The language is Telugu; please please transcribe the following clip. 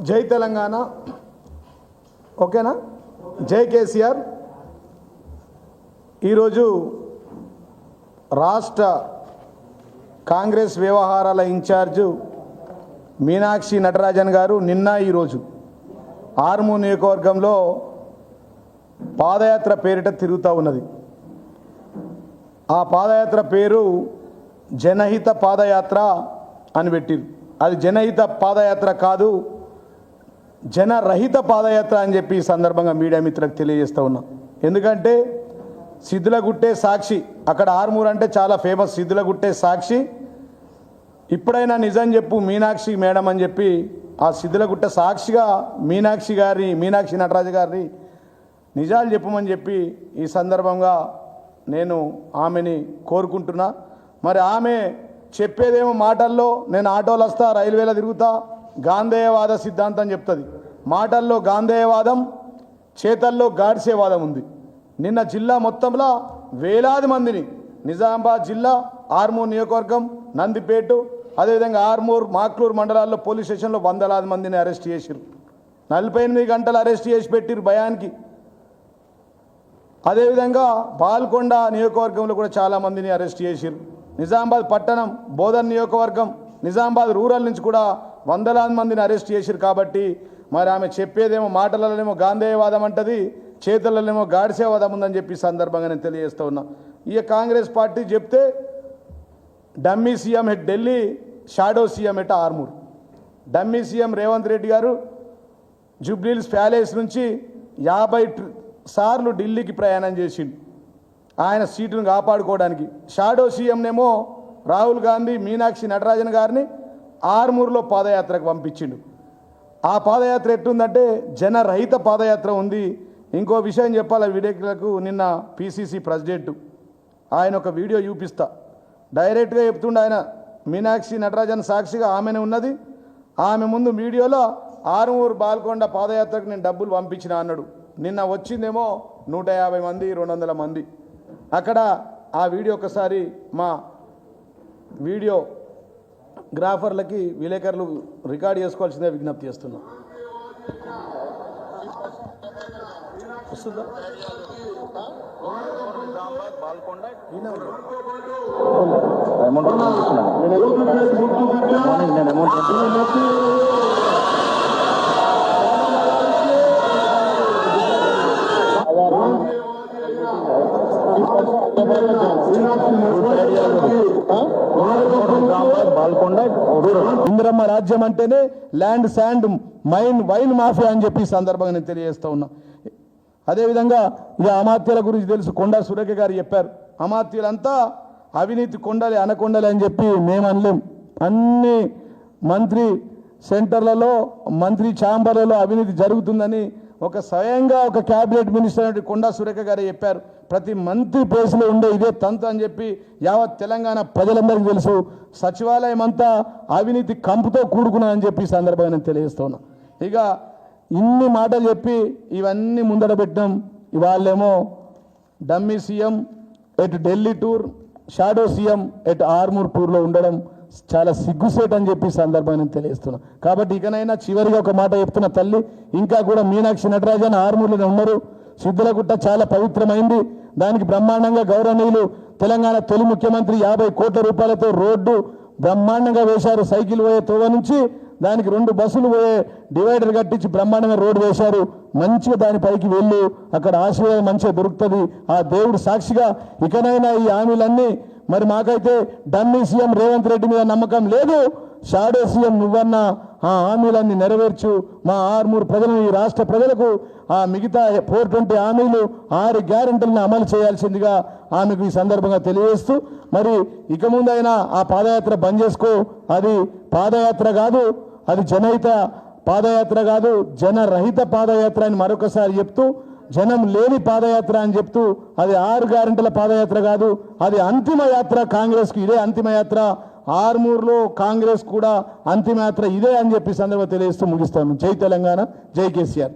జై తెలంగాణ. ఓకేనా? జై కేసీఆర్. ఈరోజు రాష్ట్ర కాంగ్రెస్ వ్యవహారాల ఇన్ఛార్జు మీనాక్షి నటరాజన్ గారు నిన్న ఈరోజు ఆర్మూ నియోజకవర్గంలో పాదయాత్ర పేరిట తిరుగుతూ ఉన్నది. ఆ పాదయాత్ర పేరు జనహిత పాదయాత్ర అని పెట్టిరు. అది జనహిత పాదయాత్ర కాదు జనరహిత పాదయాత్ర అని చెప్పి ఈ సందర్భంగా మీడియా మిత్రులకు తెలియజేస్తూ ఉన్నాం. ఎందుకంటే సిద్ధులగుట్టే సాక్షి అక్కడ ఆర్మూర్ అంటే చాలా ఫేమస్ సిద్ధులగుట్టే సాక్షి. ఇప్పుడైనా నిజం చెప్పు మీనాక్షి మేడం అని చెప్పి ఆ సిద్ధులగుట్ట సాక్షిగా మీనాక్షి గారి మీనాక్షి నటరాజు గారిని నిజాలు చెప్పమని చెప్పి ఈ సందర్భంగా నేను ఆమెని కోరుకుంటున్నా. మరి ఆమె చెప్పేదేమో మాటల్లో నేను ఆటోలు వస్తా రైల్వేలో తిరుగుతా గాంధేయవాద సిద్ధాంతం చెప్తుంది. మాటల్లో గాంధేయవాదం చేతల్లో గాడ్సేవాదం ఉంది. నిన్న జిల్లా మొత్తంలో వేలాది మందిని నిజామాబాద్ జిల్లా ఆర్మూర్ నియోజకవర్గం నందిపేటు అదేవిధంగా ఆర్మూర్ మాక్లూరు మండలాల్లో పోలీస్ స్టేషన్లో వందలాది మందిని అరెస్ట్ చేసిరు నలభై ఎనిమిది గంటలు అరెస్ట్ చేసి పెట్టిరు భయానికి. అదేవిధంగా పాల్కొండ నియోజకవర్గంలో కూడా చాలామందిని అరెస్ట్ చేసిరు నిజామాబాద్ పట్టణం బోధన్ నియోజకవర్గం నిజామాబాద్ రూరల్ నుంచి కూడా వందలాది మందిని అరెస్ట్ చేసిరు కాబట్టి మరి ఆమె చెప్పేదేమో మాటలలోనేమో గాంధేయవాదం అంటది చేతులలోనేమో గాడిసేవాదం ఉందని చెప్పి సందర్భంగా నేను తెలియజేస్తూ ఉన్నా. ఇక కాంగ్రెస్ పార్టీ చెప్తే dummy CM at Delhi shadow CM at Armoor. Dummy CM Revanth Reddy గారు జూబ్లీల్స్ ప్యాలెస్ నుంచి యాభై సార్లు ఢిల్లీకి ప్రయాణం చేసిండు. ఆయన సీటును కాపాడుకోవడానికి. షాడో సీఎంనేమో రాహుల్ గాంధీ మీనాక్షి నటరాజన్ గారిని ఆర్మూర్లో పాదయాత్రకు పంపించిండు. ఆ పాదయాత్ర ఎట్టుందంటే జనరహిత పాదయాత్ర ఉంది. ఇంకో విషయం చెప్పాలి విలేకరులకు నిన్న పిసిసి ప్రెసిడెంట్. ఆయన ఒక వీడియో చూపిస్తా. డైరెక్ట్గా చెప్తుండే ఆయన మీనాక్షి నటరాజన్ సాక్షిగా ఆమెనే ఉన్నది. ఆమె ముందు వీడియోలో ఆరుమూరు బాల్కొండ పాదయాత్రకు నేను డబ్బులు పంపించిన అన్నాడు. నిన్న వచ్చిందేమో నూట యాభై మంది రెండు వందల మంది. అక్కడ ఆ వీడియో ఒకసారి మా వీడియో గ్రాఫర్లకి విలేకరులు రికార్డ్ చేసుకోవాల్సిందే విజ్ఞప్తి చేస్తున్నా. వస్తుందా? ఇందిరమ్మ రాజ్యం అంటేనే land sand mine wine mafia అని చెప్పి సందర్భంగా నేను తెలియజేస్తా ఉన్నా. అదేవిధంగా ఇక అమాత్యల గురించి తెలుసు కొండా సురేఖ గారు చెప్పారు. అమాత్యులంతా అవినీతి కొండలే అనకొండలే అని చెప్పి మేము అనలేం. అన్ని మంత్రి సెంటర్లలో మంత్రి ఛాంబర్లలో అవినీతి జరుగుతుందని ఒక స్వయంగా ఒక క్యాబినెట్ మినిస్టర్ అయినటువంటి కొండా సురేఖ గారు చెప్పారు ప్రతి మంత్రి ప్లేస్లో ఉండే ఇదే తంతు అని చెప్పి యావత్ తెలంగాణ ప్రజలందరికీ తెలుసు సచివాలయం అంతా అవినీతి కంపుతో కూడుకున్నానని చెప్పి ఈ సందర్భంగా నేను తెలియజేస్తున్నా. ఇక ఇన్ని మాటలు చెప్పి ఇవన్నీ ముందట పెట్టినాం. ఇవాళేమో dummy CM at Delhi tour shadow CM at Armoor టూర్లో ఉండడం చాలా సిగ్గుసేట్ అని చెప్పి సందర్భాన్ని సందర్భంగా నేను కాబట్టి ఇకనైనా చివరిగా ఒక మాట చెప్తున్న తల్లి ఇంకా కూడా మీనాక్షి నటరాజన్ ఆర్మూర్లోనే ఉన్నారు. సిద్ధులగుట్ట చాలా పవిత్రమైంది. దానికి బ్రహ్మాండంగా గౌరవనీయులు తెలంగాణ తొలి ముఖ్యమంత్రి యాభై కోట్ల రూపాయలతో రోడ్డు బ్రహ్మాండంగా వేశారు. సైకిల్ పోయే తోవ నుంచి దానికి రెండు బస్సులు పోయే డివైడర్ కట్టించి బ్రహ్మాండంగా రోడ్డు వేశారు. మంచిగా దాని పైకి వెళ్ళి. అక్కడ ఆశీర్వాదం మంచిగా దొరుకుతుంది. ఆ దేవుడు సాక్షిగా ఇకనైనా ఈ హామీలన్నీ మరి మాకైతే డమ్మీ సీఎం రేవంత్ రెడ్డి మీద నమ్మకం లేదు. షాడో సీఎం నువ్వన్న ఆ హామీలన్నీ నెరవేర్చు. మా ఆరుమూరు ప్రజలను ఈ రాష్ట్ర ప్రజలకు ఆ మిగతా ఫోర్ ట్వంటీ హామీలు ఆరు గ్యారెంటీలను అమలు చేయాల్సిందిగా ఆమెకు ఈ సందర్భంగా తెలియజేస్తూ మరి ఇక ముందైనా ఆ పాదయాత్ర బంద్ చేసుకో. అది పాదయాత్ర కాదు అది జనహిత పాదయాత్ర కాదు జనరహిత పాదయాత్ర అని మరొకసారి చెప్తూ జనం లేని పాదయాత్ర అని చెప్తూ అది ఆరు గ్యారెంటీల పాదయాత్ర కాదు అది అంతిమ యాత్ర కాంగ్రెస్కు ఇదే అంతిమ యాత్ర. ఆర్మూర్లో కాంగ్రెస్ కూడా అంతిమ యాత్ర ఇదే అని చెప్పి సందర్భంగా తెలియజేస్తూ ముగిస్తాను. జై తెలంగాణ జై కేసీఆర్.